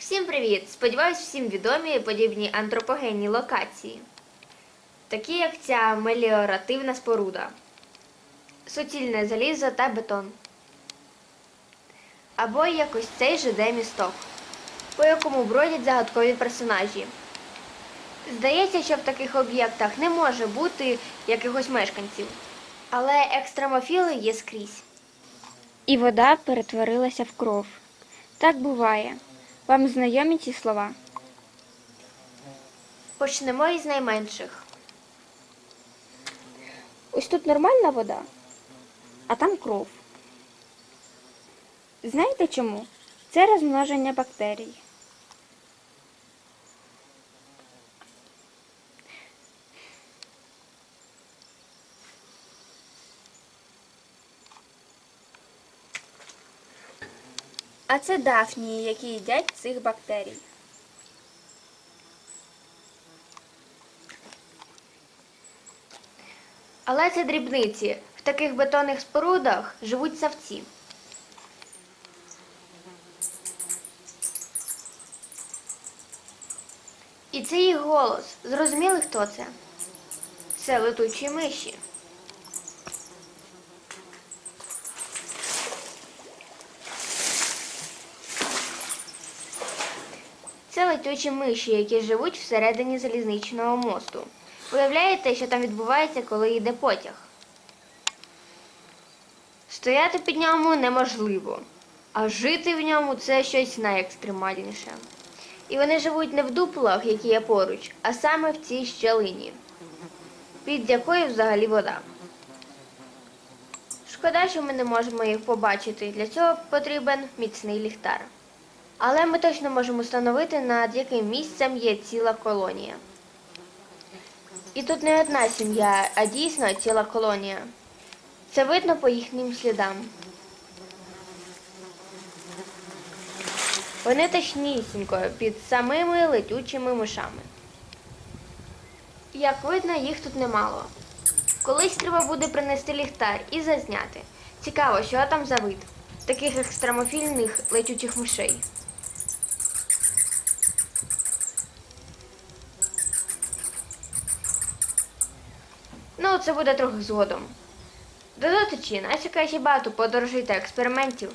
Всім привіт! Сподіваюсь, всім відомі подібні антропогенні локації, такі як ця меліоративна споруда, суцільне залізо та бетон. Або якось цей ЖД місток, по якому бродять загадкові персонажі. Здається, що в таких об'єктах не може бути якихось мешканців, але екстремофіли є скрізь. І вода перетворилася в кров. Так буває. Вам знайомі ці слова? Почнемо із найменших. Ось тут нормальна вода, а там кров. Знаєте чому? Це розмноження бактерій. А це дафнії, які їдять цих бактерій. Але це дрібниці. В таких бетонних спорудах живуть савці. І це їх голос. Зрозуміли, хто це? Це летучі миші. Це летючі миші, які живуть всередині залізничного мосту. Уявляєте, що там відбувається, коли йде потяг? Стояти під ньому неможливо, а жити в ньому це щось найекстремальніше. І вони живуть не в дуплах, які є поруч, а саме в цій щелині, під якою взагалі вода. Шкода, що ми не можемо їх побачити. Для цього потрібен міцний ліхтар. Але ми точно можемо встановити, над яким місцем є ціла колонія. І тут не одна сім'я, а дійсно ціла колонія. Це видно по їхнім слідам. Вони точнісінько під самими летючими мишами. Як видно, їх тут немало. Колись треба буде принести ліхтар і зазняти. Цікаво, що там за вид таких екстремофільних летючих мишей. Ну, це буде трохи згодом. До зустрічі, нас чекає ще багато подорожей та експериментів.